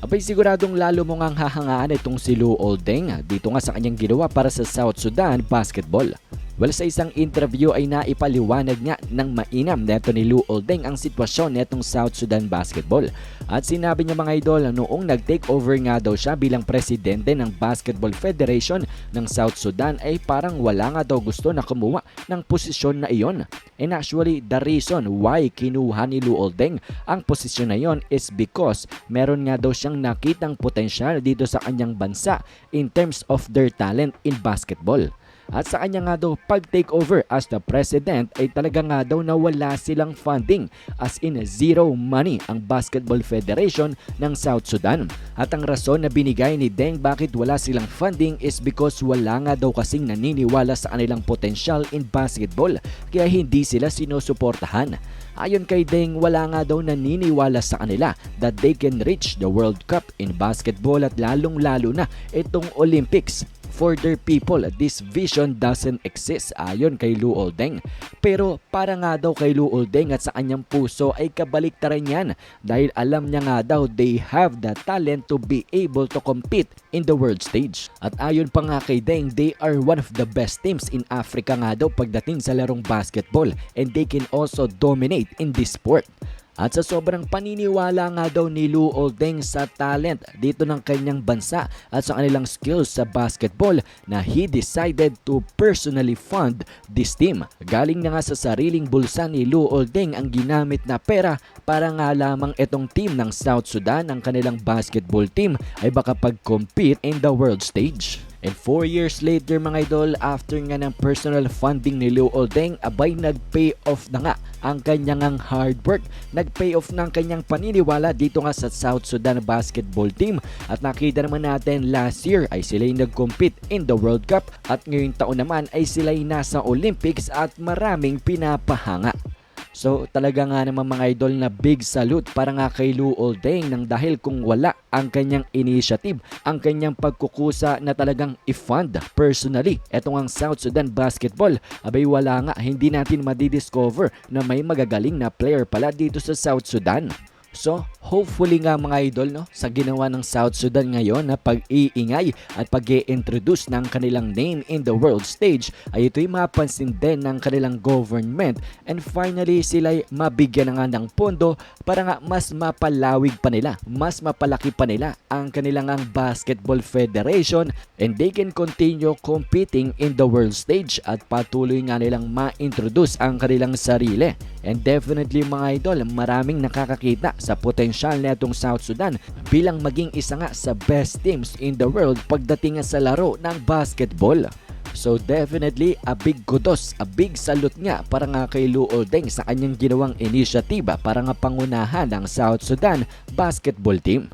Abay siguradong lalo mo ngang hahangaan itong si Lou Oldeng dito nga sa kanyang ginawa para sa South Sudan Basketball. Well, sa isang interview ay naipaliwanag nga ng mainam neto ni Lou Oldeng ang sitwasyon netong South Sudan Basketball. At sinabi niya mga idol noong nag-take over nga daw siya bilang presidente ng Basketball Federation ng South Sudan ay parang wala nga daw gusto na kumuha ng posisyon na iyon. And actually, the reason why kinuha ni Lou Oldeng ang posisyon na iyon is because meron nga daw siyang nakitang potensyal dito sa kanyang bansa in terms of their talent in basketball. At sa kanya nga daw pag-take over as the president ay talaga nga daw na wala silang funding as in zero money ang Basketball Federation ng South Sudan. At ang rason na binigay ni Deng bakit wala silang funding is because wala nga daw kasing naniniwala sa kanilang potensyal in basketball kaya hindi sila sinusuportahan. Ayon kay Deng, wala nga daw naniniwala sa kanila that they can reach the World Cup in basketball at lalong-lalo na itong Olympics for their people. This vision doesn't exist ayon kay Lou Oldeng. Pero para nga daw kay Lou Oldeng at sa kanyang puso ay kabaliktaran yan dahil alam niya nga daw they have the talent to be able to compete in the world stage. At ayon pa nga kay Deng, they are one of the best teams in Africa nga daw pagdating sa larong basketball and they can also dominate in this sport. At sa sobrang paniniwala nga daw ni Lou Oldeng sa talent dito ng kanyang bansa at sa kanilang skills sa basketball na he decided to personally fund this team. Galing na nga sa sariling bulsa ni Lou Oldeng ang ginamit na pera para nga lamang itong team ng South Sudan, ang kanilang basketball team ay baka pag-compete in the world stage. And 4 years later mga idol, after nga ng personal funding ni Lou Oldeng, abay nag-pay off na nga ang kanyang hard work. Nag-pay off ng kanyang paniniwala dito nga sa South Sudan basketball team. At nakita naman natin last year ay sila'y nag-compete in the World Cup at ngayong taon naman ay sila'y nasa Olympics at maraming pinapahanga. So talaga nga naman mga idol na big salute para nga kay Lou Oldeng nang dahil kung wala ang kanyang initiative, ang kanyang pagkukusa na talagang i-fund personally. Etong ang South Sudan basketball, abay wala nga. Hindi natin madidiscover na may magagaling na player pala dito sa South Sudan. So, hopefully nga mga idol no, sa ginawa ng South Sudan ngayon na pag-iingay at pag introduce ng kanilang name in the world stage ay ito'y mapansin din ng kanilang government and finally sila'y mabigyan nga ng pondo para nga mas mapalawig pa nila, mas mapalaki pa nila ang kanilang ang basketball federation and they can continue competing in the world stage at patuloy nga nilang ma-introduce ang kanilang sarili. And definitely mga idol, maraming nakakakita sa potensyal na itong South Sudan bilang maging isa nga sa best teams in the world pagdating sa laro ng basketball. So definitely a big kudos, a big salute nga para nga kay Lou Oldeng sa kanyang ginawang inisyatiba para nga pangunahan ng South Sudan basketball team.